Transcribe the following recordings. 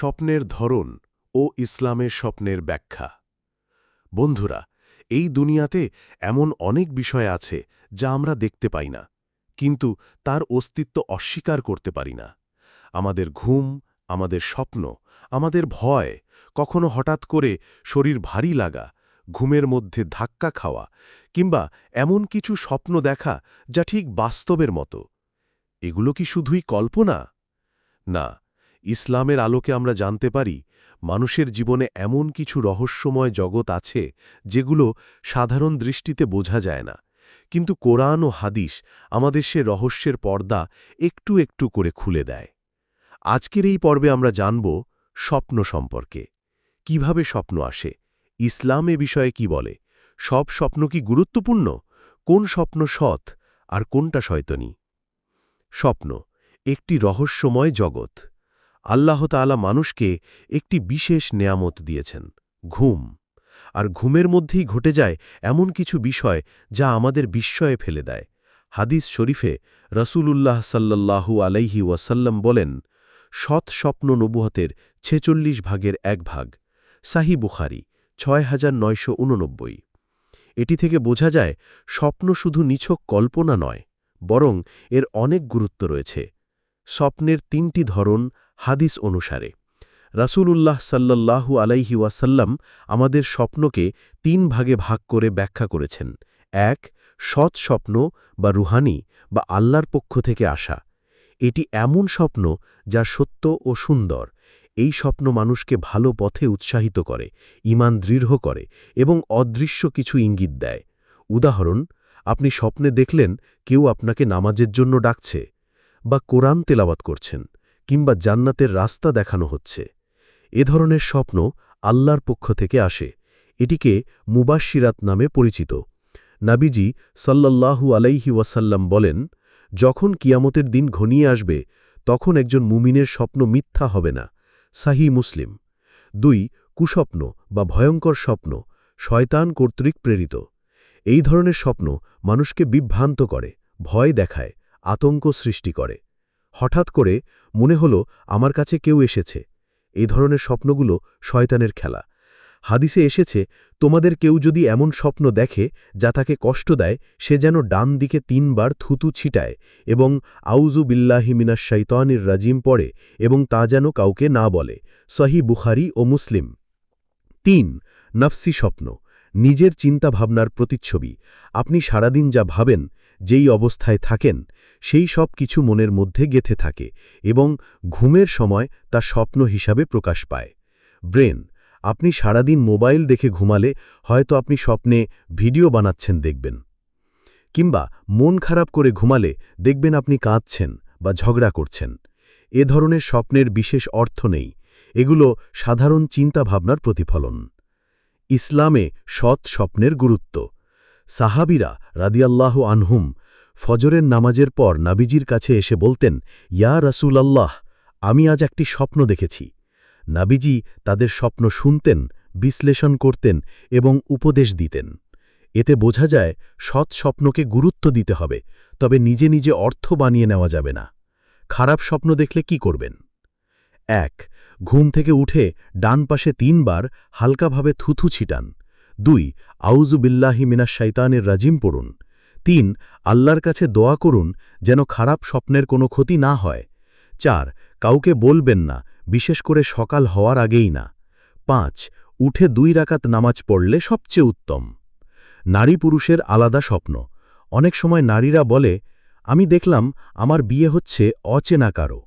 স্বপ্নের ধরন ও ইসলামের স্বপ্নের ব্যাখ্যা। বন্ধুরা, এই দুনিয়াতে এমন অনেক বিষয় আছে যা আমরা দেখতে পাই না, কিন্তু তার অস্তিত্ব অস্বীকার করতে পারি না। আমাদের ঘুম, আমাদের স্বপ্ন, আমাদের ভয়, কখনো হঠাৎ করে শরীর ভারী লাগা, ঘুমের মধ্যে ধাক্কা খাওয়া, কিংবা এমন কিছু স্বপ্ন দেখা যা ঠিক বাস্তবের মতো। এগুলো কি শুধুই কল্পনা? না ইসলামের আলোকে আমরা জানতে পারি, মানুষের জীবনে এমন কিছু রহস্যময় জগৎ আছে, যেগুলো সাধারণ দৃষ্টিতে বোঝা যায় না। কিন্তু কোরআন ও হাদিস আমাদের সে রহস্যের পর্দা একটু একটু করে খুলে দেয়। আজকের এই পর্বে আমরা জানব স্বপ্ন সম্পর্কে। কীভাবে স্বপ্ন আসে? ইসলাম এ বিষয়ে কি বলে? সব স্বপ্ন কি গুরুত্বপূর্ণ? কোন স্বপ্ন সৎ আর কোনটা শয়তনী? স্বপ্ন একটি রহস্যময় জগৎ। আল্লাহ তাআলা মানুষকে একটি বিশেষ নেয়ামত দিয়েছেন, ঘুম। আর ঘুমের মধ্যেই ঘটে যায় এমন কিছু বিষয় যা আমাদের বিস্ময়ে ফেলে দেয়। হাদিস শরীফে রসুলুল্লাহ সাল্লাল্লাহু আলাইহি ওয়াসাল্লাম বলেন, সৎ স্বপ্ন নবুহতের ছেচল্লিশ ভাগের এক ভাগ। সাহি বুখারি, ছয় হাজার নয়শো উননব্বই। এটি থেকে বোঝা যায়, স্বপ্ন শুধু নিছক কল্পনা নয়, বরং এর অনেক গুরুত্ব রয়েছে। স্বপ্নের তিনটি ধরন হাদিস অনুসারে, রাসূলুল্লাহ সাল্লাল্লাহু আলাইহি ওয়াসাল্লাম আমাদের স্বপ্নকে তিন ভাগে ভাগ করে ব্যাখ্যা করেছেন। এক, সৎ স্বপ্ন বা রুহানি বা আল্লাহর পক্ষ থেকে আসা। এটি এমন স্বপ্ন যা সত্য ও সুন্দর। এই স্বপ্ন মানুষকে ভালো পথে উৎসাহিত করে ইমান দৃঢ় করে এবং অদৃশ্য কিছু ইঙ্গিত দেয়। উদাহরণ, আপনি স্বপ্নে দেখলেন কেউ আপনাকে নামাজের জন্য ডাকছে বা কোরআন তেলাওয়াত করছেন। কিংবা জান্নাতের রাস্তা দেখানো হচ্ছে। এ ধরনের স্বপ্ন আল্লাহর পক্ষ থেকে আসে। এটিকে মুবাশিরাত নামে পরিচিত। নাবিজি সাল্লাল্লাহু আলাইহি ওয়াসাল্লাম বলেন, যখন কিয়ামতের দিন ঘনিয়ে আসবে, তখন একজন মুমিনের স্বপ্ন মিথ্যা হবে না। সাহি মুসলিম। দুই, কুস্বপ্ন বা ভয়ঙ্কর স্বপ্ন শয়তান কর্তৃক প্রেরিত। এই ধরনের স্বপ্ন মানুষকে বিভ্রান্ত করে, ভয় দেখায়, আতঙ্ক সৃষ্টি করে। হঠাৎ করে মনে হল আমার কাছে কেউ এসেছে। এই ধরনের স্বপ্নগুলো শয়তানের খেলা। হাদিসে এসেছে, তোমাদের কেউ যদি এমন স্বপ্ন দেখে যা তাকে কষ্ট দেয়, সে যেন ডান দিকে তিনবার থুতু ছিটায় এবং আউজু বিল্লাহিমিনা শৈতানির রাজিম পড়ে এবং তা যেন কাউকে না বলে। সহি বুখারি ও মুসলিম। তিন, নফসি স্বপ্ন, নিজের চিন্তাভাবনার প্রতিচ্ছবি। আপনি সারাদিন যা ভাবেন যেই অবস্থায় থাকেন, সেই সব কিছু মনের মধ্যে গেথে থাকে এবং ঘুমের সময় তা স্বপ্ন হিসাবে প্রকাশ পায়। ব্রেন, আপনি সারাদিন মোবাইল দেখে ঘুমালে হয়তো আপনি স্বপ্নে ভিডিও বানাচ্ছেন দেখবেন। কিংবা মন খারাপ করে ঘুমালে দেখবেন আপনি কাঁদছেন বা ঝগড়া করছেন। এ ধরনের স্বপ্নের বিশেষ অর্থ নেই। এগুলো সাধারণ চিন্তাভাবনার প্রতিফলন। ইসলামে সৎ স্বপ্নের গুরুত্ব। সাহাবিরা রাদিয়াল্লাহ আনহুম ফজরের নামাজের পর নাবিজির কাছে এসে বলতেন, ইয়া রসুল আল্লাহ আমি আজ একটি স্বপ্ন দেখেছি। নাবিজি তাদের স্বপ্ন শুনতেন, বিশ্লেষণ করতেন এবং উপদেশ দিতেন। এতে বোঝা যায়, সৎ স্বপ্নকে গুরুত্ব দিতে হবে, তবে নিজে নিজে অর্থ বানিয়ে নেওয়া যাবে না। খারাপ স্বপ্ন দেখলে কি করবেন? এক, ঘুম থেকে উঠে ডান পাশে তিনবার হালকাভাবে থুথু ছিটান। দুই আউজু বিল্লাহি মিনা শৈতানের রাজিম পড়ুন। তিন, আল্লাহর কাছে দোয়া করুন যেন খারাপ স্বপ্নের কোনো ক্ষতি না হয়। চার, কাউকে বলবেন না, বিশেষ করে সকাল হওয়ার আগেই না। পাঁচ, উঠে দুই রাকাত নামাজ পড়লে সবচেয়ে উত্তম। নারী পুরুষের আলাদা স্বপ্ন। অনেক সময় নারীরা বলে, আমি দেখলাম আমার বিয়ে হচ্ছে অচেনা কারও।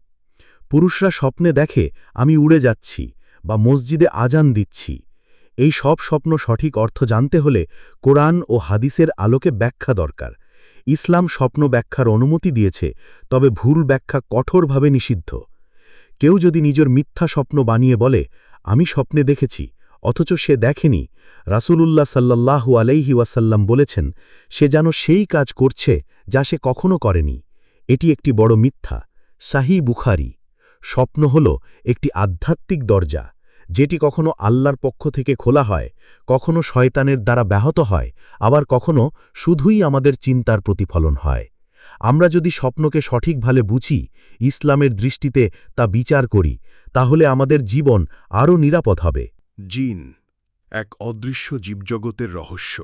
পুরুষরা স্বপ্নে দেখে, আমি উড়ে যাচ্ছি বা মসজিদে আজান দিচ্ছি। এই সব স্বপ্ন সঠিক অর্থ জানতে হলে কোরআন ও হাদিসের আলোকে ব্যাখ্যা দরকার। ইসলাম স্বপ্ন ব্যাখ্যার অনুমতি দিয়েছে, তবে ভুল ব্যাখ্যা কঠোরভাবে নিষিদ্ধ। কেউ যদি নিজের মিথ্যা স্বপ্ন বানিয়ে বলে, আমি স্বপ্নে দেখেছি অথচ সে দেখেনি, রাসূলুল্লাহ সাল্লাল্লাহু আলাইহি ওয়াসাল্লাম বলেছেন, সে যেন সেই কাজ করছে যা সে কখনো করেনি এটি একটি বড় মিথ্যা। সাহি বুখারি। স্বপ্ন হল একটি আধ্যাত্মিক দরজা। যেটি কখনো আল্লাহর পক্ষ থেকে খোলা হয়, কখনো শয়তানের দ্বারা ব্যাহত হয়, আবার কখনো শুধুই আমাদের চিন্তার প্রতিফলন হয়। আমরা যদি স্বপ্নকে সঠিকভাবে বুঝি, ইসলামের দৃষ্টিতে তা বিচার করি, তাহলে আমাদের জীবন আরও নিরাপদ হবে। জিন, এক অদৃশ্য জীবজগতের রহস্য।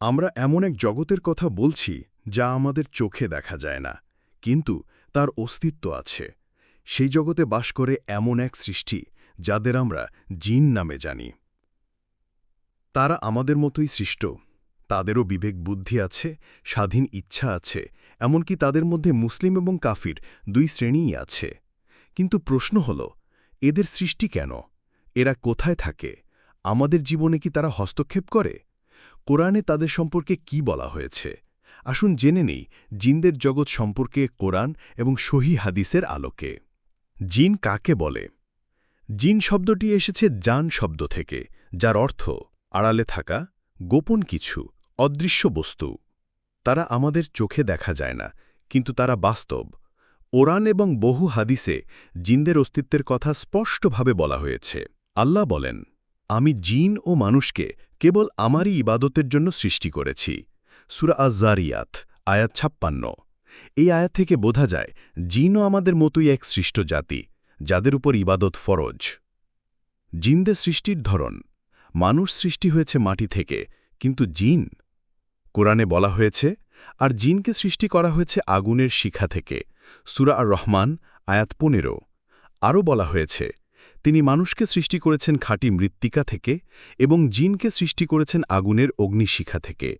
আমরা এমন এক জগতের কথা বলছি, যা আমাদের চোখে দেখা যায় না, কিন্তু তার অস্তিত্ব আছে। সেই জগতে বাস করে এমন এক সৃষ্টি, যাদের আমরা জিন নামে জানি। তারা আমাদের মতোই সৃষ্ট। তাদেরও বিবেক বুদ্ধি আছে, স্বাধীন ইচ্ছা আছে, এমনকি তাদের মধ্যে মুসলিম এবং কাফির দুই শ্রেণীই আছে। কিন্তু প্রশ্ন হল, এদের সৃষ্টি কেন? এরা কোথায় থাকে? আমাদের জীবনে কি তারা হস্তক্ষেপ করে? কোরআনে তাদের সম্পর্কে কি বলা হয়েছে? আসুন জেনে নেই, জিনদের জগৎ সম্পর্কে কোরআন এবং সহি হাদিসের আলোকে। জিন কাকে বলে? জিন শব্দটি এসেছে জান শব্দ থেকে, যার অর্থ আড়ালে থাকা, গোপন কিছু, অদৃশ্য বস্তু। তারা আমাদের চোখে দেখা যায় না, কিন্তু তারা বাস্তব। ওরান এবং বহু হাদিসে জিনদের অস্তিত্বের কথা স্পষ্টভাবে বলা হয়েছে। আল্লাহ বলেন, আমি জিন ও মানুষকে কেবল আমারই ইবাদতের জন্য সৃষ্টি করেছি। সুরা আজারিয়াত আয়াত ছাপ্পান্ন। এই আয়াত থেকে বোঝা যায়, জিনও আমাদের মতোই এক সৃষ্ট জাতি, যাদের উপর ইবাদত ফরজ। জিনদের সৃষ্টির ধরন, মানুষ সৃষ্টি হয়েছে মাটি থেকে, কিন্তু জিন? কোরআনে বলা হয়েছে, আর জিনকে সৃষ্টি করা হয়েছে আগুনের শিখা থেকে। সুরা আর রহমান আয়াত পনেরো। আরও বলা হয়েছে, তিনি মানুষকে সৃষ্টি করেছেন খাঁটি মৃত্তিকা থেকে এবং জিনকে সৃষ্টি করেছেন আগুনের অগ্নিশিখা থেকে।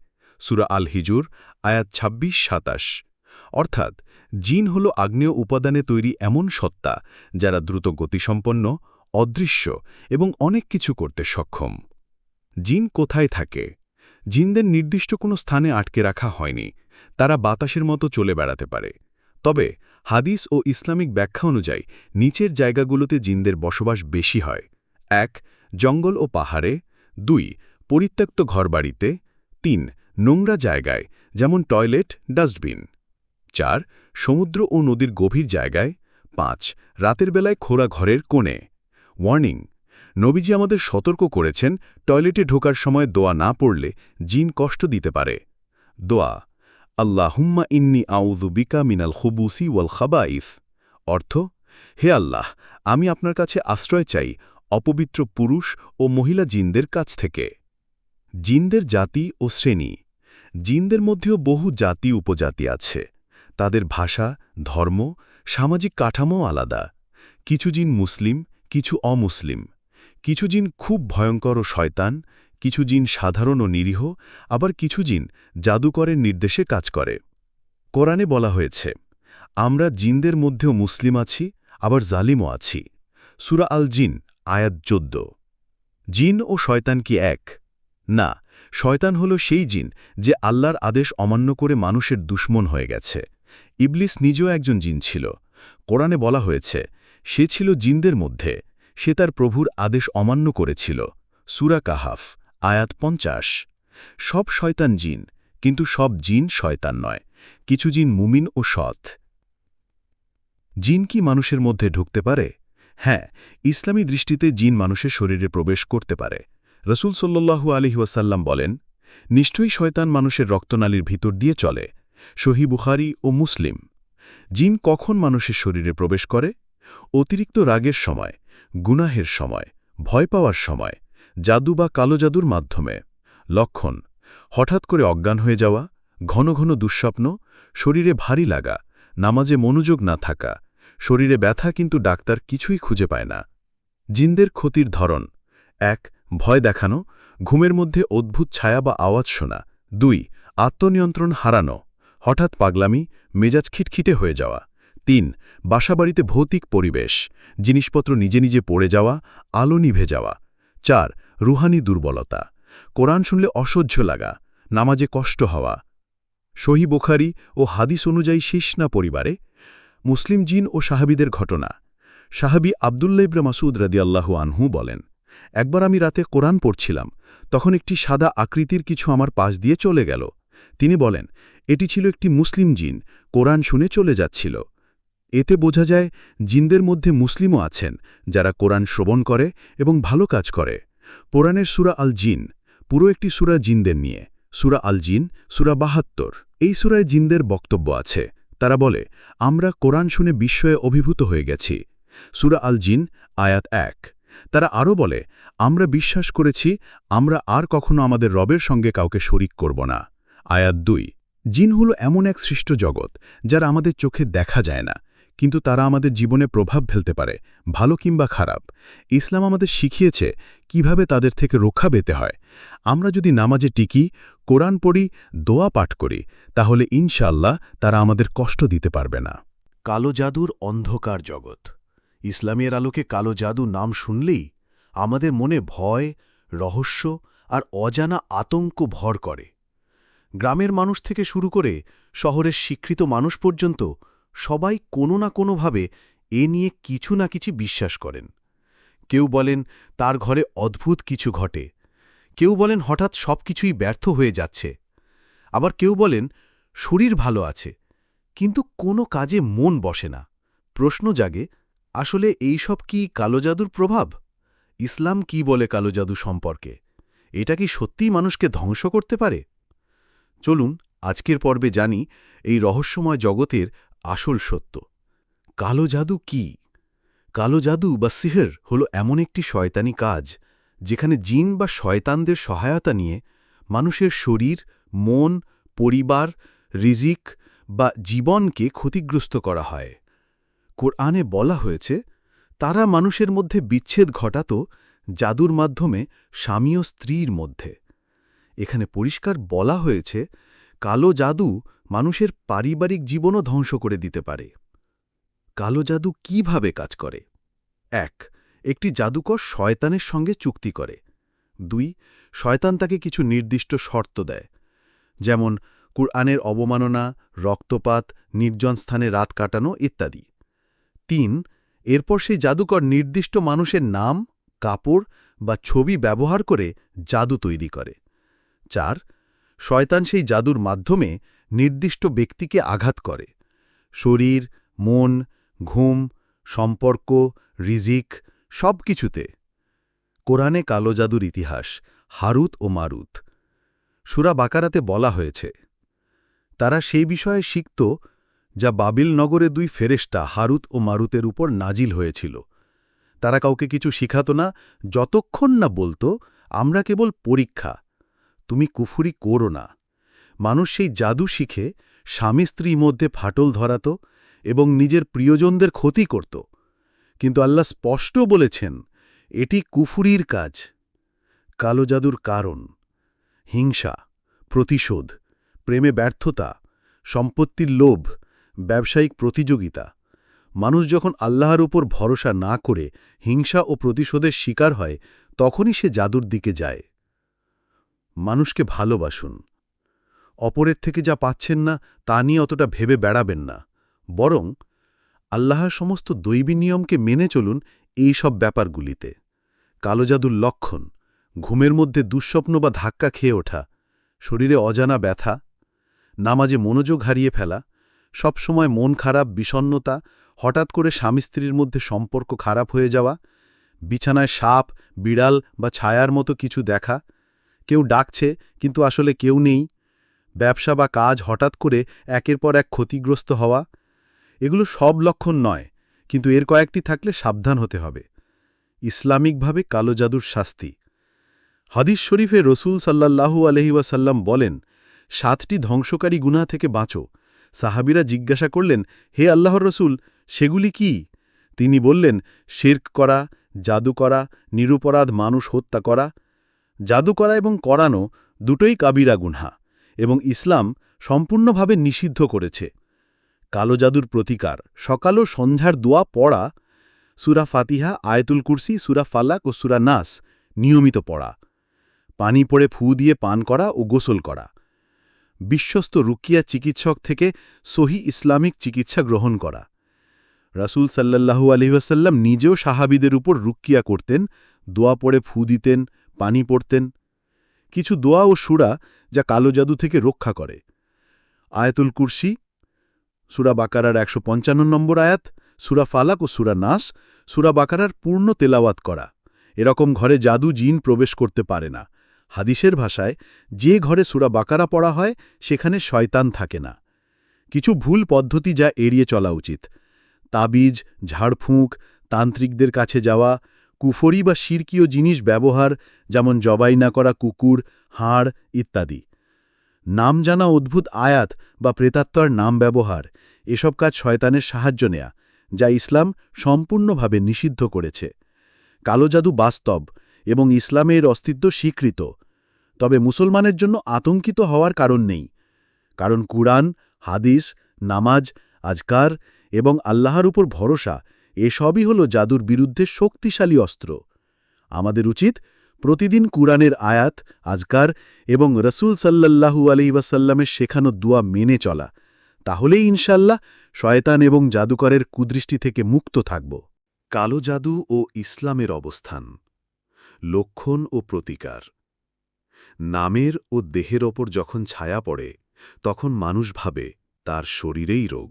সুরা আল হিজুর আয়াত ২৬ সাতাশ। অর্থাৎ জিন হল আগ্নেয় উপাদানে তৈরি এমন সত্তা যারা দ্রুত গতিসম্পন্ন, অদৃশ্য এবং অনেক কিছু করতে সক্ষম। জিন কোথায় থাকে? জিনদের নির্দিষ্ট কোনো স্থানে আটকে রাখা হয়নি, তারা বাতাসের মতো চলে বেড়াতে পারে। তবে হাদিস ও ইসলামিক ব্যাখ্যা অনুযায়ী নিচের জায়গাগুলোতে জিনদের বসবাস বেশি হয়। এক, জঙ্গল ও পাহাড়ে। দুই, পরিত্যক্ত ঘরবাড়িতে। তিন, নোংরা জায়গায়, যেমন টয়লেট, ডাস্টবিন। চার, সমুদ্র ও নদীর গভীর জায়গায়। পাঁচ, রাতের বেলায় খোরা ঘরের কোণে। ওয়ার্নিং, নবীজি আমাদের সতর্ক করেছেন, টয়লেটে ঢোকার সময় দোয়া না পড়লে জিন কষ্ট দিতে পারে। দোয়া, আল্লাহুম্মা ইন্নি আউযু বিকা মিনাল খুবুসি ওয়াল খাবাইফ অর্থ, হে আল্লাহ, আমি আপনার কাছে আশ্রয় চাই অপবিত্র পুরুষ ও মহিলা জিনদের কাছ থেকে। জিনদের জাতি ও শ্রেণি, জিনদের মধ্যেও বহু জাতি উপজাতি আছে। তাদের ভাষা, ধর্ম, সামাজিক কাঠামো আলাদা। কিছু জিন মুসলিম, কিছু অমুসলিম। কিছু জিন খুব ভয়ঙ্কর ও শয়তান, কিছু জিন সাধারণ ও নিরীহ, আবার কিছু জিন জাদুকরের নির্দেশে কাজ করে। কোরআনে বলা হয়েছে, আমরা জিনদের মধ্যেও মুসলিম আছি, আবার জালিমও আছি। সুরা আল জিন আয়াত চোদ্দ। জিন ও শয়তান কি এক? না, শয়তান হল সেই জিন যে আল্লাহর আদেশ অমান্য করে মানুষের দুশ্মন হয়ে গেছে। ইবলিস নিজেও একজন জিন ছিল। কোরআনে বলা হয়েছে, সে ছিল জিনদের মধ্যে, সে তার প্রভুর আদেশ অমান্য করেছিল। সুরা কাহাফ, আয়াত পঞ্চাশ। সব শয়তান জিন, কিন্তু সব জিন শয়তান নয়, কিছু জিন মুমিন ও সৎ। জিন কি মানুষের মধ্যে ঢুকতে পারে? হ্যাঁ ইসলামী দৃষ্টিতে জিন মানুষের শরীরে প্রবেশ করতে পারে। রসুল সাল্লু আলহিউসাল্লাম বলেন, নিশ্চয়ই শয়তান মানুষের রক্তনালীর ভিতর দিয়ে চলে সহি বুখারি ও মুসলিম। জিন কখন মানুষের শরীরে প্রবেশ করে? অতিরিক্ত রাগের সময়, গুনাহের সময়, ভয় পাওয়ার সময়, জাদু বা কালো জাদুর মাধ্যমে। লক্ষণ, হঠাৎ করে অজ্ঞান হয়ে যাওয়া, ঘন ঘন দুঃস্বপ্ন, শরীরে ভারী লাগা, নামাজে মনোযোগ না থাকা, শরীরে ব্যথা কিন্তু ডাক্তার কিছুই খুঁজে পায় না। জিনদের ক্ষতির ধরন, এক, ভয় দেখানো, ঘুমের মধ্যে অদ্ভুত ছায়া বা আওয়াজ শোনা, দুই, আত্মনিয়ন্ত্রণ হারানো। হঠাৎ পাগলামি, মেজাজ খিটখিটে হয়ে যাওয়া। তিন, বাসাবাড়িতে ভৌতিক পরিবেশ, জিনিসপত্র নিজে নিজে পড়ে যাওয়া, আলো নিভে যাওয়া। চার, রুহানি দুর্বলতা, কোরআন শুনলে অসহ্য লাগা, নামাজে কষ্ট হওয়া। সহি বোখারি ও হাদিস অনুযায়ী শিসনা পরিবারে, মুসলিম জিন ও সাহাবিদের ঘটনা। সাহাবি আবদুল্লা ইব্রা মাসুদ রাদিয়াল্লাহু আনহু বলেন, একবার আমি রাতে কোরআন পড়ছিলাম, তখন একটি সাদা আকৃতির কিছু আমার পাশ দিয়ে চলে গেল। তিনি বলেন, এটি ছিল একটি মুসলিম জিন, কোরআন শুনে চলে যাচ্ছিল। এতে বোঝা যায়, জিনদের মধ্যে মুসলিমও আছেন, যারা কোরআন শ্রবণ করে এবং ভালো কাজ করে। কোরআনের সুরা আল জিন, পুরো একটি সুরা জিনদের নিয়ে। সুরা আল জিন, সুরা বাহাত্তর, এই সুরায় জিনদের বক্তব্য আছে। তারা বলে, আমরা কোরআন শুনে বিস্ময়ে অভিভূত হয়ে গেছি। সুরা আল জিন, আয়াত এক। তারা আরও বলে, আমরা বিশ্বাস করেছি, আমরা আর কখনো আমাদের রবের সঙ্গে কাউকে শরিক করব না। আয়াত দুই, জিন হল এমন এক সৃষ্ট জগৎ যারা আমাদের চোখে দেখা যায় না, কিন্তু তারা আমাদের জীবনে প্রভাব ফেলতে পারে, ভালো কিংবা খারাপ। ইসলাম আমাদের শিখিয়েছে কীভাবে তাদের থেকে রক্ষা পেতে হয়। আমরা যদি নামাজে টিকি, কোরআন পড়ি, দোয়া পাঠ করি, তাহলে ইনশাল্লাহ তারা আমাদের কষ্ট দিতে পারবে না। কালো জাদুর অন্ধকার জগৎ। ইসলামের আলোকে কালো জাদু নাম শুনলেই আমাদের মনে ভয়, রহস্য আর অজানা আতঙ্ক ভর করে। গ্রামের মানুষ থেকে শুরু করে শহরের স্বীকৃত মানুষ পর্যন্ত সবাই কোনো না কোনোভাবে এ নিয়ে কিছু না কিছু বিশ্বাস করেন। কেউ বলেন তার ঘরে অদ্ভুত কিছু ঘটে। কেউ বলেন হঠাৎ সব কিছুই ব্যর্থ হয়ে যাচ্ছে। আবার কেউ বলেন শরীর ভালো আছে, কিন্তু কোনো কাজে মন বসে না। প্রশ্ন জাগে, আসলে এই সব কি কালো জাদুর প্রভাব? ইসলাম কি বলে কালো জাদু সম্পর্কে? এটা কি সত্যিই মানুষকে ধ্বংস করতে পারে? চলুন আজকের পর্বে জানি এই রহস্যময় জগতের আসল সত্য। কালো জাদু কি? কালো জাদু বা সিহর হল এমন একটি শয়তানি কাজ, যেখানে জিন বা শয়তানদের সহায়তা নিয়ে মানুষের শরীর, মন, পরিবার, রিজিক বা জীবনকে ক্ষতিগ্রস্ত করা হয়। কোরআনে বলা হয়েছে, তারা মানুষের মধ্যে বিচ্ছেদ ঘটাত জাদুর মাধ্যমে স্বামী ও স্ত্রীর মধ্যে। এখানে পরিষ্কার বলা হয়েছে, কালো জাদু মানুষের পারিবারিক জীবনও ধ্বংস করে দিতে পারে। কালো জাদু কীভাবে কাজ করে? এক, একটি জাদুকর শয়তানের সঙ্গে চুক্তি করে। দুই, শয়তান তাকে কিছু নির্দিষ্ট শর্ত দেয়, যেমন কুরআনের অবমাননা, রক্তপাত, নির্জন স্থানে রাত কাটানো ইত্যাদি। তিন, এরপর সেই জাদুকর নির্দিষ্ট মানুষের নাম, কাপড় বা ছবি ব্যবহার করে জাদু তৈরি করে। চার, শয়তান সেই জাদুর মাধ্যমে নির্দিষ্ট ব্যক্তিকে আঘাত করে। শরীর, মন, ঘুম, সম্পর্ক, রিজিক সব কিছুতে কোরআনে কালো জাদুর ইতিহাস, হারুত ও মারুত। সুরা বাকারাতে বলা হয়েছে, তারা সেই বিষয়ে শিখত যা বাবিল নগরে দুই ফেরেস্টা হারুত ও মারুতের উপর নাজিল হয়েছিল। তারা কাউকে কিছু শিখাত না, যতক্ষণ না বলতো, আমরা কেবল পরীক্ষা তুমি কুফুরি করো না। মানুষ সেই জাদু শিখে স্বামী স্ত্রী মধ্যে ফাটল ধরাত এবং নিজের প্রিয়জনদের ক্ষতি করত। কিন্তু আল্লাহ স্পষ্ট বলেছেন, এটি কুফুরির কাজ। কালো জাদুর কারণ, হিংসা, প্রতিশোধ, প্রেমে ব্যর্থতা, সম্পত্তির লোভ, ব্যবসায়িক প্রতিযোগিতা। মানুষ যখন আল্লাহর উপর ভরসা না করে হিংসা ও প্রতিশোধের শিকার হয়, তখনই সে জাদুর দিকে যায়। মানুষকে ভালোবাসুন। অপরের থেকে যা পাচ্ছেন না, তা নিয়ে অতটা ভেবে বেড়াবেন না। বরং আল্লাহর সমস্ত দৈবী নিয়মকে মেনে চলুন এই সব ব্যাপারগুলিতে। কালো জাদুর লক্ষণ, ঘুমের মধ্যে দুঃস্বপ্ন বা ধাক্কা খেয়ে ওঠা, শরীরে অজানা ব্যথা, নামাজে মনোযোগ হারিয়ে ফেলা, সবসময় মন খারাপ বিষণ্নতা হঠাৎ করে স্বামী স্ত্রীর মধ্যে সম্পর্ক খারাপ হয়ে যাওয়া, বিছানায় সাপ, বিড়াল বা ছায়ার মতো কিছু দেখা কেউ ডাকছে, কিন্তু আসলে কেউ নেই। ব্যবসা বা কাজ হঠাৎ করে একের পর এক ক্ষতিগ্রস্ত হওয়া, এগুলো সব লক্ষণ নয়, কিন্তু এর কয়েকটি থাকলে সাবধান হতে হবে। ইসলামিকভাবে কালো জাদুর শাস্তি। হাদিস শরীফে রসুল সাল্লাল্লাহু আলহি ওয়াসাল্লাম বলেন, সাতটি ধ্বংসকারী গুণা থেকে বাঁচো। সাহাবিরা জিজ্ঞাসা করলেন, হে আল্লাহর রসুল, সেগুলি কি? তিনি বললেন, শির্ক করা, জাদু করা, নিরুপরাধ মানুষ হত্যা করা জাদু করা এবং করানো দুটোই কাবিরা গুনহা এবং ইসলাম সম্পূর্ণভাবে নিষিদ্ধ করেছে। কালো জাদুর প্রতিকার, সকাল ও সন্ধ্যার দোয়া পড়া, সুরা ফাতিহা, আয়তুল কুরসি, সুরা ফাল্লাক ও সুরা নাস নিয়মিত পড়া। পানি পড়ে ফু দিয়ে পান করা ও গোসল করা। বিশ্বস্ত রুকিয়া চিকিৎসক থেকে সহি ইসলামিক চিকিৎসা গ্রহণ করা। রাসুল সাল্লাল্লাহু আলহিহাসাল্লাম নিজেও সাহাবিদের উপর রুকিয়া করতেন, দোয়া পড়ে ফু দিতেন পানি পড়তেন, কিছু দোয়া ও সুরা যা কালো জাদু থেকে রক্ষা করে। আয়াতুল কুরসি, সুরা বাকারার একশো পঞ্চান্ন নম্বর আয়াত, সুরা ফালাক ও সুরা নাস, সুরা বাকারার পূর্ণ তেলাওয়াত করা। এরকম ঘরে জাদু জিন প্রবেশ করতে পারে না। হাদিসের ভাষায়, যে ঘরে সুরা বাকারা পড়া হয়, সেখানে শয়তান থাকে না। কিছু ভুল পদ্ধতি যা এড়িয়ে চলা উচিত। তাবিজ, ঝাড়ফুঁক, তান্ত্রিকদের কাছে যাওয়া কুফরি বা শিরকীয় জিনিস ব্যবহার, যেমন জবাই না করা কুকুর, হাড় ইত্যাদি। নাম জানা অদ্ভুত আয়াত বা প্রেতাত্মার নাম ব্যবহার, এসব কাজ শয়তানের সাহায্য নেয়া, যা ইসলাম সম্পূর্ণভাবে নিষিদ্ধ করেছে। কালো জাদু বাস্তব এবং ইসলামের অস্তিত্ব স্বীকৃত, তবে মুসলমানের জন্য আতঙ্কিত হওয়ার কারণ নেই, কারণ কুরআন, হাদিস, নামাজ, আজকার এবং আল্লাহর উপর ভরসা এসবই হল জাদুর বিরুদ্ধে শক্তিশালী অস্ত্র। আমাদের উচিত প্রতিদিন কুরআনের আয়াত, আজকার এবং রসুল সাল্লাল্লাহু আলি ওয়াসাল্লামের শেখানো দুয়া মেনে চলা। তাহলেই ইনশাল্লাহ শয়তান এবং জাদুকরের কুদৃষ্টি থেকে মুক্ত থাকব। কালো জাদু ও ইসলামের অবস্থান। লক্ষণ ও প্রতিকার। নামের ও দেহের ওপর যখন ছায়া পড়ে, তখন মানুষ ভাবে তার শরীরেই রোগ।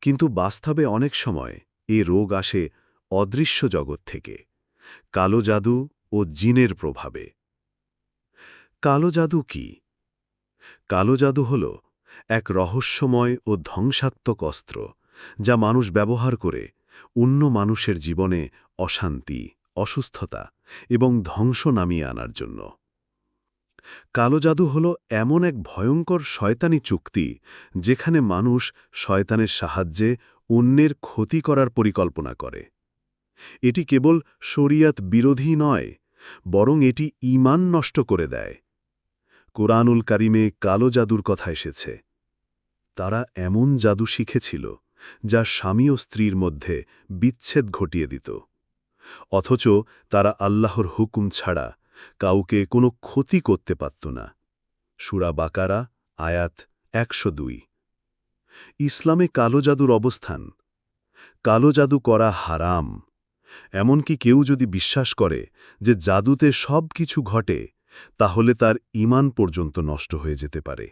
কিন্তু বাস্তবে অনেক সময় এ রোগ আসে অদৃশ্য জগৎ থেকে, কালো জাদু ও জিনের প্রভাবে। কালো জাদু কি? কালো জাদু হল এক রহস্যময় ও ধ্বংসাত্মক অস্ত্র যা মানুষ ব্যবহার করে অন্য মানুষের জীবনে অশান্তি, অসুস্থতা এবং ধ্বংস নামিয়ে আনার জন্য। কালো জাদু হল এমন এক ভয়ঙ্কর শয়তানি চুক্তি যেখানে মানুষ শয়তানের সাহায্যে অন্যের ক্ষতি করার পরিকল্পনা করে। এটি কেবল শরিয়াত বিরোধী নয়, বরং এটি ঈমান নষ্ট করে দেয়। কোরআনুল কারিমে কালো জাদুর কথা এসেছে। তারা এমন জাদু শিখেছিল, যা স্বামী ও স্ত্রীর মধ্যে বিচ্ছেদ ঘটিয়ে দিত। অথচ তারা আল্লাহর হুকুম ছাড়া কাউকে কোনো ক্ষতি করতে পারত না। সুরা বাকারা, আয়াত একশো দুই। ইসলামে কালো জাদুর অবস্থান। কালো জাদু করা হারাম। এমনকি কেউ যদি বিশ্বাস করে যে জাদুতে সব কিছু ঘটে, তাহলে তার ইমান পর্যন্ত নষ্ট হয়ে যেতে পারে।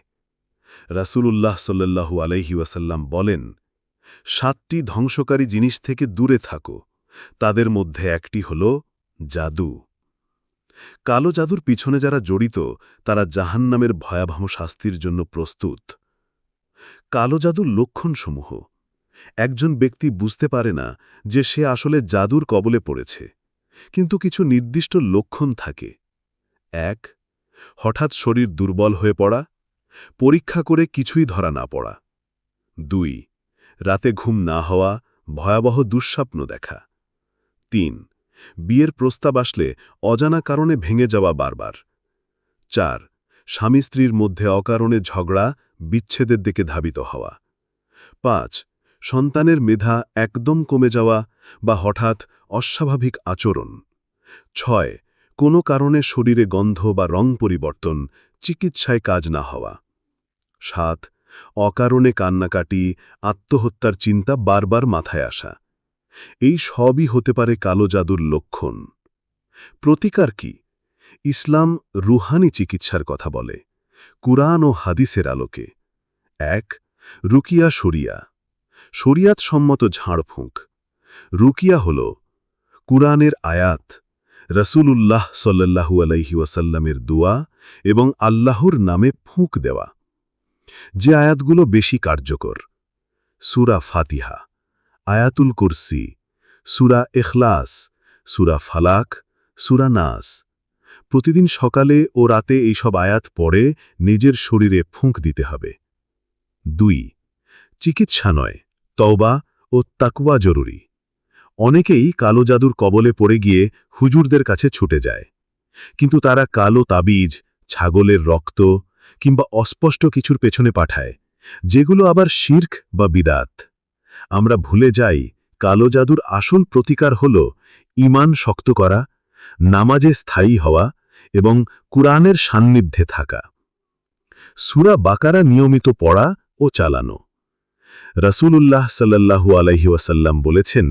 রাসূলুল্লাহ সাল্লাল্লাহু আলাইহি ওয়াসাল্লাম বলেন, সাতটি ধ্বংসকারী জিনিস থেকে দূরে থাকো, তাদের মধ্যে একটি হল জাদু। কালো জাদুর পিছনে যারা জড়িত, তারা জাহান্নামের ভয়াবহ শাস্তির জন্য প্রস্তুত। কালো জাদুর লক্ষণসমূহ। একজন ব্যক্তি বুঝতে পারে না যে সে আসলে জাদুর কবলে পড়েছে, কিন্তু কিছু নির্দিষ্ট লক্ষণ থাকে। এক, হঠাৎ শরীর দুর্বল হয়ে পড়া, পরীক্ষা করে কিছুই ধরা না পড়া। দুই, রাতে ঘুম না হওয়া, ভয়াবহ দুঃস্বপ্ন দেখা। তিন, বিয়ের প্রস্তাব আসলে অজানা কারণে ভেঙে যাওয়া বারবার। চার স্বামী স্ত্রীর মধ্যে অকারণে ঝগড়া বিচ্ছেদের দিকে ধাবিত হওয়া। পাঁচ, সন্তানের মেধা একদম কমে যাওয়া বা হঠাৎ অস্বাভাবিক আচরণ। ছয়, কোনো কারণে শরীরে গন্ধ বা রং পরিবর্তন চিকিৎসায় কাজ না হওয়া। সাত, অকারণে কান্নাকাটি, আত্মহত্যার চিন্তা বারবার মাথায় আসা। এই সবই হতে পারে কালো জাদুর লক্ষণ। প্রতিকার কি? ইসলাম রুহানি চিকিৎসার কথা বলে, কুরআন ও হাদিসের আলোকে। এক, রুকিয়া শরিয়া। শরিয়াত সম্মত ঝাড়ফুঁক। রুকিয়া হল কুরআনের আয়াত, রসুলুল্লাহ সাল্লাহু আলাইহি ওয়াসাল্লামের দোয়া এবং আল্লাহর নামে ফুঁক দেওয়া। যে আয়াতগুলো বেশি কার্যকর। সুরা ফাতিহা, আয়াতুল কুরসি, সুরা এখলাস সুরা ফালাক, সুরা নাস। প্রতিদিন সকালে ও রাতে এইসব আয়াত পড়ে নিজের শরীরে ফুঁক দিতে হবে। দুই, চিকিৎসা নয়, তওবা ও তাকুয়া জরুরি। অনেকেই কালো জাদুর কবলে পড়ে গিয়ে হুজুরদের কাছে ছুটে যায়। কিন্তু তারা কালো তাবিজ, ছাগলের রক্ত কিংবা অস্পষ্ট কিছুর পেছনে পাঠায়, যেগুলো আবার শির্ক বা বিদাত। আমরা ভুলে যাই, কালো জাদুর আসল প্রতিকার হল ইমান শক্ত করা, নামাজে স্থায়ী হওয়া এবং কুরআনের সান্নিধ্যে থাকা। সুরা বাকারা নিয়মিত পড়া ও চালানো। রসুলুল্লাহ সাল্লাহু আলহি ওয়াসাল্লাম বলেছেন,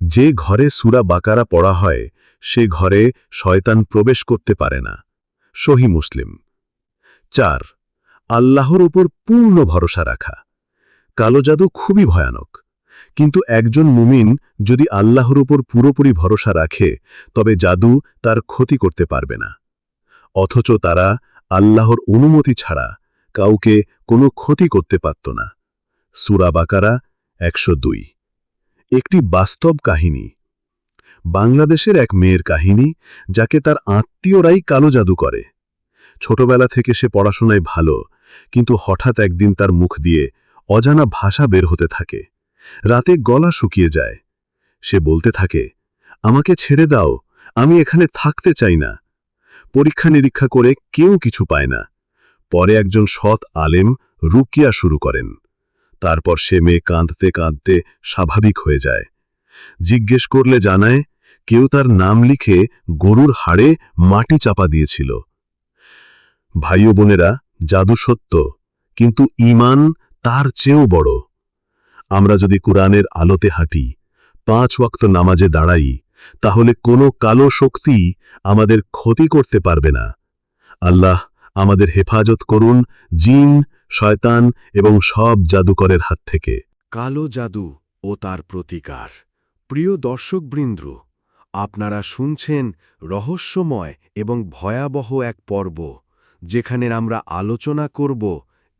যে ঘরে সুরা বাকারা পড়া হয়, সে ঘরে শয়তান প্রবেশ করতে পারে না। সহি মুসলিম। চার, আল্লাহর উপর পূর্ণ ভরসা রাখা। কালো জাদু খুবই ভয়ানক। কিন্তু একজন মুমিন যদি আল্লাহর উপর পুরোপুরি ভরসা রাখে, তবে জাদু তার ক্ষতি করতে পারবে না। অথচ তারা আল্লাহর অনুমতি ছাড়া কাউকে কোনো ক্ষতি করতে পারত না। সুরা বাকারা একশো দুই। একটি বাস্তব কাহিনী। বাংলাদেশের এক মেয়ের কাহিনী যাকে তার আত্মীয়রাই কালো জাদু করে। ছোটবেলা থেকে সে পড়াশোনায় ভালো, কিন্তু হঠাৎ একদিন তার মুখ দিয়ে অজানা ভাষা বের হতে থাকে। রাতে গলা শুকিয়ে যায়। সে বলতে থাকে, আমাকে ছেড়ে দাও, আমি এখানে থাকতে চাই না। পরীক্ষা নিরীক্ষা করে কেউ কিছু পায় না। পরে একজন সৎ আলেম রুকিয়া শুরু করেন। তারপর সে মেয়ে কাঁদতে কাঁদতে স্বাভাবিক হয়ে যায়। জিজ্ঞেস করলে জানায়, কেউ তার নাম লিখে গরুর হাড়ে মাটি চাপা দিয়েছিল। ভাই বোনেরা জাদু সত্য, কিন্তু ঈমান তার চেয়েও বড়। আমরা যদি কুরআনের আলোতে হাঁটি, পাঁচ ওয়াক্ত নামাজে দাঁড়াই তাহলে কোনো কালো শক্তি আমাদের ক্ষতি করতে পারবে না। আল্লাহ আমাদের হেফাজত করুন জিন, শয়তান এবং সব জাদুকরের হাত থেকে। কালো জাদু ও তার প্রতিকার। প্রিয় দর্শকবৃন্দ, আপনারা শুনছেন রহস্যময় এবং ভয়াবহ এক পর্ব, যেখানে আমরা আলোচনা করব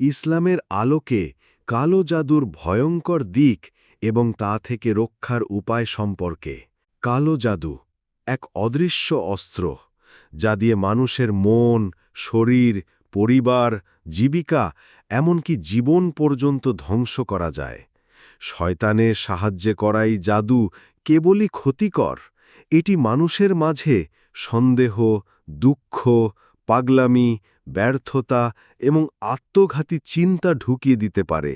ইসলামের আলোকে কালো জাদুর ভয়ঙ্কর দিক এবং তা থেকে রক্ষার উপায় সম্পর্কে। কালো জাদু, এক অদৃশ্য অস্ত্র, যা দিয়ে মানুষের মন, শরীর, পরিবার, জীবিকা, এমনকি জীবন পর্যন্ত ধ্বংস করা যায়। শয়তানের সাহায্যে করাই জাদু কেবলই ক্ষতিকর, এটি মানুষের মাঝে সন্দেহ, দুঃখ, পাগলামি, ব্যর্থতা এবং আত্মঘাতী চিন্তা ঢুকিয়ে দিতে পারে।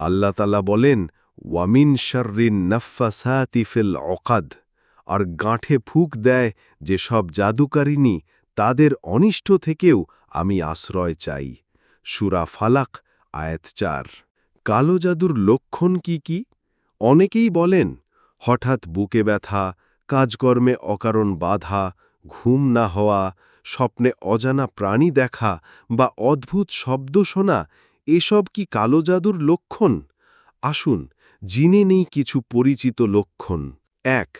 আল্লাতালা বলেন ওয়ামিন শর্রিন নফাসাতি ফিল অকাদ আর গাঁঠে ফুক দেয় যে সব জাদুকারিনী তাদের অনিষ্ট থেকেও আমি আশ্রয় চাই সুরা ফালাক, আয়াত চার। কালো জাদুর লক্ষণ কি কি? অনেকেই বলেন, হঠাৎ বুকে ব্যথা, কাজকর্মে অকারণ বাধা, ঘুম না হওয়া, স্বপ্নে অজানা প্রাণী দেখা বা অদ্ভুত শব্দ শোনা, এসব কি কালো জাদুর লক্ষণ? আসুন জিনে নেই কিছু পরিচিত লক্ষণ। এক,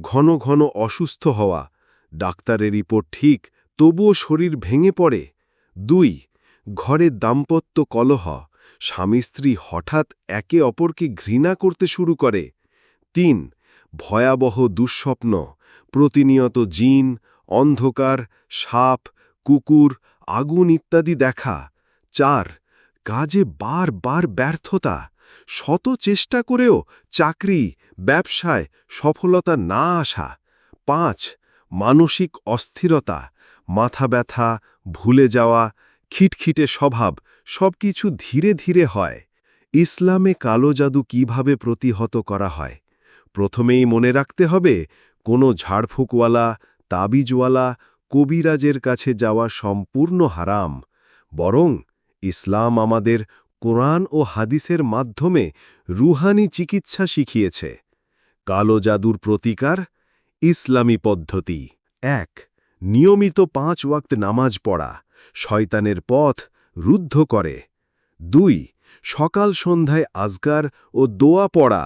ঘন ঘন অসুস্থ হওয়া। ডাক্তারের রিপোর্ট ঠিক, তবুও শরীর ভেঙে পড়ে। দুই, ঘরে দাম্পত্য কলহ। স্বামী স্ত্রী হঠাৎ একে অপরকে ঘৃণা করতে শুরু করে। তিন, ভয়াবহ দুঃস্বপ্ন। প্রতিনিয়ত জিন, অন্ধকার, সাপ, কুকুর, আগুন ইত্যাদি দেখা। চার, কাজে বার বার ব্যর্থতা। শত চেষ্টা করেও চাকরি, ব্যবসায় সফলতা না আসা। পাঁচ, মানসিক অস্থিরতা, মাথা ব্যথা, ভুলে যাওয়া, খিটখিটে স্বভাব, সবকিছু ধীরে ধীরে হয়। ইসলামে কালো জাদু কীভাবে প্রতিহত করা হয়? প্রথমেই মনে রাখতে হবে, কোনো ঝাড়ফুঁকওয়ালা, তাবিজওয়ালা, কবিরাজের কাছে যাওয়া সম্পূর্ণ হারাম। বরং ইসলাম আমাদের কোরআন ও হাদিসের মাধ্যমে রুহানি চিকিৎসা শিখিয়েছে। কালো জাদুর প্রতিকার, ইসলামী পদ্ধতি। এক, নিয়মিত পাঁচ ওয়াক্ত নামাজ পড়া, শয়তানের পথ রুদ্ধ করে। দুই, সকাল সন্ধ্যায় আজগার ও দোয়া পড়া,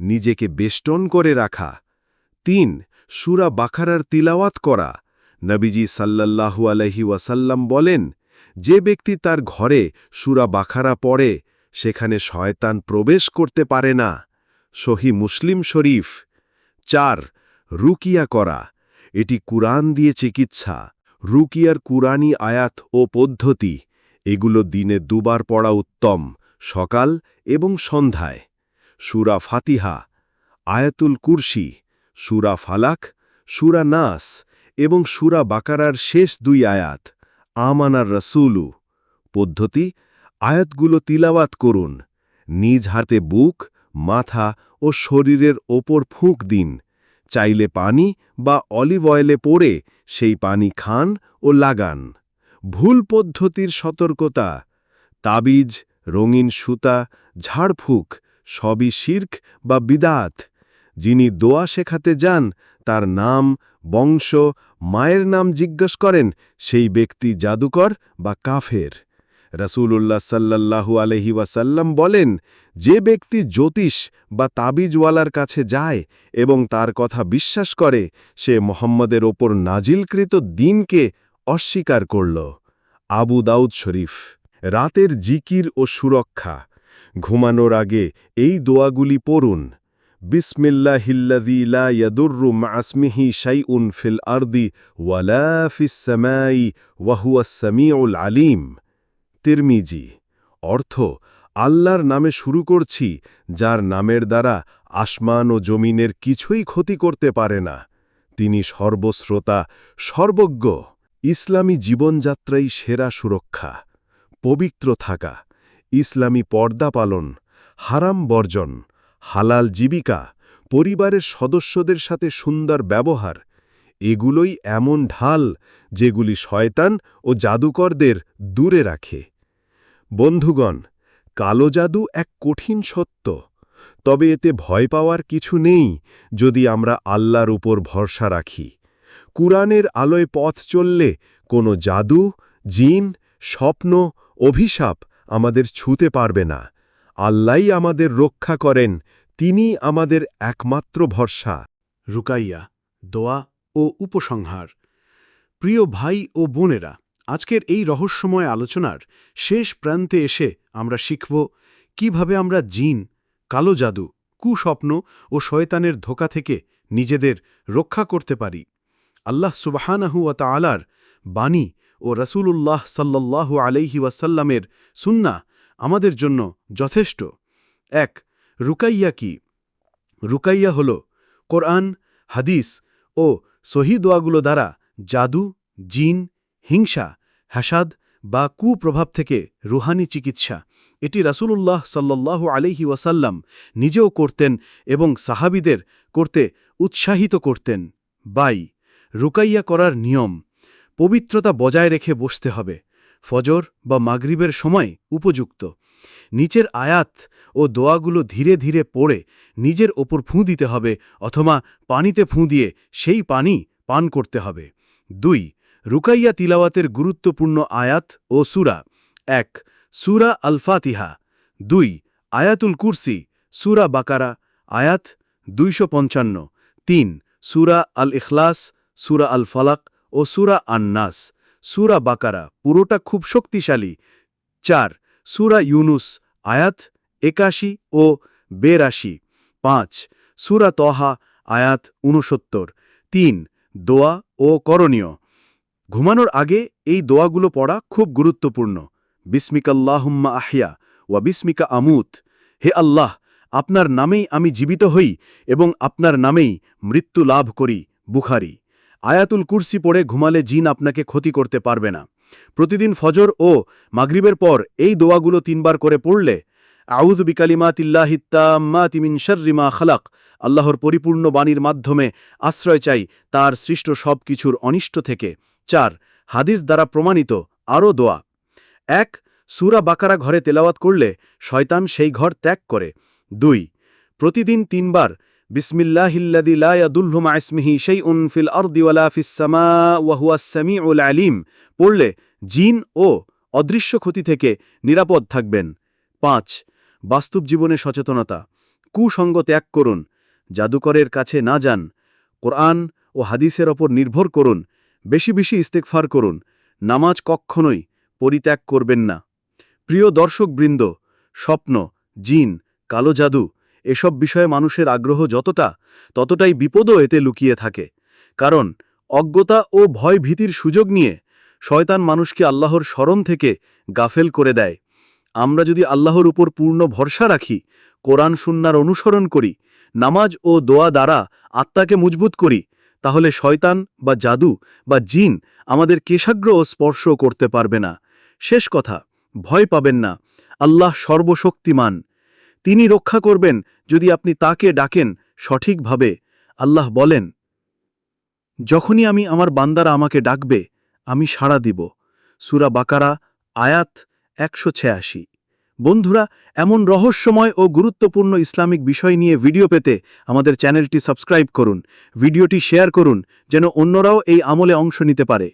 নিজেকে বেষ্টন করে রাখা। তিন, সুরা বাখারার তিলাওয়াত করা। নবীজি সাল্লাল্লাহু আলহি ওয়াসাল্লাম বলেন যে ব্যক্তি তার ঘরে সুরা বাখারা পড়ে, সেখানে শয়তান প্রবেশ করতে পারে না। সহি মুসলিম শরীফ। চার, রুকিয়া করা। এটি কুরআন দিয়ে চিকিৎসা। রুকিয়ার কুরআনী আয়াত ও পদ্ধতি। এগুলো দিনে দুবার পড়া উত্তম, সকাল এবং সন্ধ্যায়। সুরা ফাতিহা। আয়াতুল কুরসি। সুরা ফালাক, সুরা নাস এবং সুরা বাকারার শেষ দুই আয়াত। আমানার রসুলু। পদ্ধতি, আয়াতগুলো তিলাওয়াত করুন। নিজ হাতে বুক, মাথা ও শরীরের ওপর ফুঁক দিন। চাইলে পানি বা অলিভ অয়েলে পড়ে সেই পানি খান ও লাগান। ভুল পদ্ধতির সতর্কতা, তাবিজ, রঙিন সুতা, ঝাড়ফুঁক, সবই শির্ক বা বিদাত। যিনি দোয়া শেখাতে যান, তার নাম, বংশ মায়ের নাম জিজ্ঞেস করেন, সেই ব্যক্তি জাদুকর বা কাফের? রসুল্লাহ সাল্লাল্লাহু আলহি ওয়াসাল্লাম বলেন, যে ব্যক্তি জ্যোতিষ বা তাবিজওয়ালার কাছে যায় এবং তার কথা বিশ্বাস করে, সে মোহাম্মদের ওপর নাজিলকৃত দিনকে অস্বীকার করল। আবু দাউদ শরীফ, রাতের জিকির ও সুরক্ষা। ঘুমানোর আগে এই দোয়াগুলি পড়ুন। বিসমিল্লাহিল্লাযী ফিল ওয়ালা তিরমিজি, অর্থ, আল্লাহর নামে শুরু করছি, যার নামের দ্বারা আসমান ও জমিনের কিছুই ক্ষতি করতে পারে না। তিনি সর্বশ্রোতা, সর্বজ্ঞ। ইসলামী জীবনযাত্রাই সেরা সুরক্ষা। পবিত্র থাকা। ইসলামী পর্দা পালন। হারাম বর্জন। হালাল জীবিকা, পরিবারের সদস্যদের সাথে সুন্দর ব্যবহার, এগুলোই এমন ঢাল যেগুলি শয়তান ও জাদুকরদের দূরে রাখে। বন্ধুগণ, কালো জাদু এক কঠিন সত্য, তবে এতে ভয় পাওয়ার কিছু নেই যদি আমরা আল্লাহর উপর ভরসা রাখি। কুরআনের আলোয় পথ চললে কোনো জাদু, জিন, স্বপ্ন, অভিশাপ আমাদের ছুতে পারবে না। আল্লাহই আমাদের রক্ষা করেন তিনি আমাদের একমাত্র ভরসা। রুকাইয়া, দোয়া ও উপসংহার। প্রিয় ভাই ও বোনেরা, আজকের এই রহস্যময় আলোচনার শেষ প্রান্তে এসে আমরা শিখব কীভাবে আমরা জিন, কালো জাদু, কুস্বপ্ন ও শয়তানের ধোকা থেকে নিজেদের রক্ষা করতে পারি। আল্লাহ সুবাহানাহু ওয়া তাআলার বাণী ও রসূলুল্লাহ সাল্লাল্লাহু আলাইহি ওয়াসাল্লামের সুন্না আমাদের জন্য যথেষ্ট। এক, রুকাইয়া কি? রুকাইয়া হল কোরআন, হাদিস ও সহিদোয়াগুলো দ্বারা জাদু, জিন, হিংসা হ্যাসাদ বা কুপ্রভাব থেকে রুহানি চিকিৎসা। এটি রাসূলুল্লাহ সাল্লাল্লাহু আলাইহি ওয়াসাল্লাম নিজেও করতেন এবং সাহাবিদের করতে উৎসাহিত করতেন। বাই, রুকাইয়া করার নিয়ম, পবিত্রতা বজায় রেখে বসতে হবে। ফজর বা মাগরিবের সময় উপযুক্ত। নিচের আয়াত ও দোয়াগুলো ধীরে ধীরে পড়ে নিজের ওপর ফুঁ দিতে হবে অথবা পানিতে ফুঁ দিয়ে সেই পানি পান করতে হবে। দুই, রুকাইয়া তিলাওয়াতের গুরুত্বপূর্ণ আয়াত ও সুরা। এক, সুরা আল ফাতিহা দুই, আয়াতুল কুরসি, সুরা বাকারা, আয়াত দুইশো পঞ্চান্ন। তিন, সুরা আল ইখলাস সুরা আল ফালাক ও সুরা আন্নাস। সুরা বাকারা, পুরোটা খুব শক্তিশালী। চার, সুরা ইউনুস, আয়াত একাশি ও বেরাশি। পাঁচ, সুরা তহা আয়াত উনসত্তর তিন, দোয়া ও করণীয়। ঘুমানোর আগে এই দোয়াগুলো পড়া খুব গুরুত্বপূর্ণ। বিস্মিকাল্লাহুম্মা আহিয়া ওয়া বিস্মিকা আমুত। হে আল্লাহ, আপনার নামেই আমি জীবিত হই এবং আপনার নামেই মৃত্যু লাভ করি। বুখারি। আয়াতুল কুরসি পড়ে ঘুমালে জিন আপনাকে ক্ষতি করতে পারবে না। প্রতিদিন ফজর ও মাগরিবের পর এই দোয়াগুলো তিনবার করে পড়লে আউজ বিকালিমাতিল্লাহিত্তাম্মাতিমিন শর্রিমা খালাক, আল্লাহর পরিপূর্ণ বাণীর মাধ্যমে আশ্রয় চাই তার সৃষ্ট সব কিছুর অনিষ্ট থেকে। চার, হাদিস দ্বারা প্রমাণিত আরও দোয়া। এক, সুরা বাকারা ঘরে তেলাওয়াত করলে শয়তান সেই ঘর ত্যাগ করে। দুই, প্রতিদিন তিনবার বিসমিল্লাহিল্লাদি লায়াদুল্লুম আইসমিহি সেই উন ফিল আরদিওয়ালা ওয়াহুয়া সামিউল আলিম। পড়লে জিন ও অদৃশ্য ক্ষতি থেকে নিরাপদ থাকবেন। পাঁচ, বাস্তব জীবনে সচেতনতা। কুসঙ্গ ত্যাগ করুন। জাদুকরের কাছে না যান। কোরআন ও হাদিসের ওপর নির্ভর করুন। বেশি বেশি ইস্তেকফার করুন। নামাজ কক্ষণই পরিত্যাগ করবেন না। প্রিয় দর্শকবৃন্দ, স্বপ্ন, জিন, কালো জাদু এসব বিষয়ে মানুষের আগ্রহ যতটা, ততটাই বিপদও এতে লুকিয়ে থাকে। কারণ, অজ্ঞতা ও ভয় ভীতির সুযোগ নিয়ে শয়তান মানুষকে আল্লাহর স্মরণ থেকে গাফেল করে দেয়। আমরা যদি আল্লাহর উপর পূর্ণ ভরসা রাখি, কোরআন সুন্নার অনুসরণ করি, নামাজ ও দোয়া দ্বারা আত্মাকে মজবুত করি, তাহলে শয়তান বা জাদু বা জিন আমাদের কেশাগ্র ও স্পর্শ করতে পারবে না। শেষ কথা, ভয় পাবেন না। আল্লাহ সর্বশক্তিমান। তিনি রক্ষা করবেন যদি আপনি তাকে ডাকেন সঠিকভাবে। আল্লাহ বলেন, যখনই আমি আমার বান্দারা আমাকে ডাকবে, আমি সাড়া দিব। সুরা বাকারা, আয়াত একশো ছিয়াশি। বন্ধুরা, এমন রহস্যময় ও গুরুত্বপূর্ণ ইসলামিক বিষয় নিয়ে ভিডিও পেতে আমাদের চ্যানেলটি সাবস্ক্রাইব করুন, ভিডিওটি শেয়ার করুন, যেন অন্যরাও এই আমলে অংশ নিতে পারে।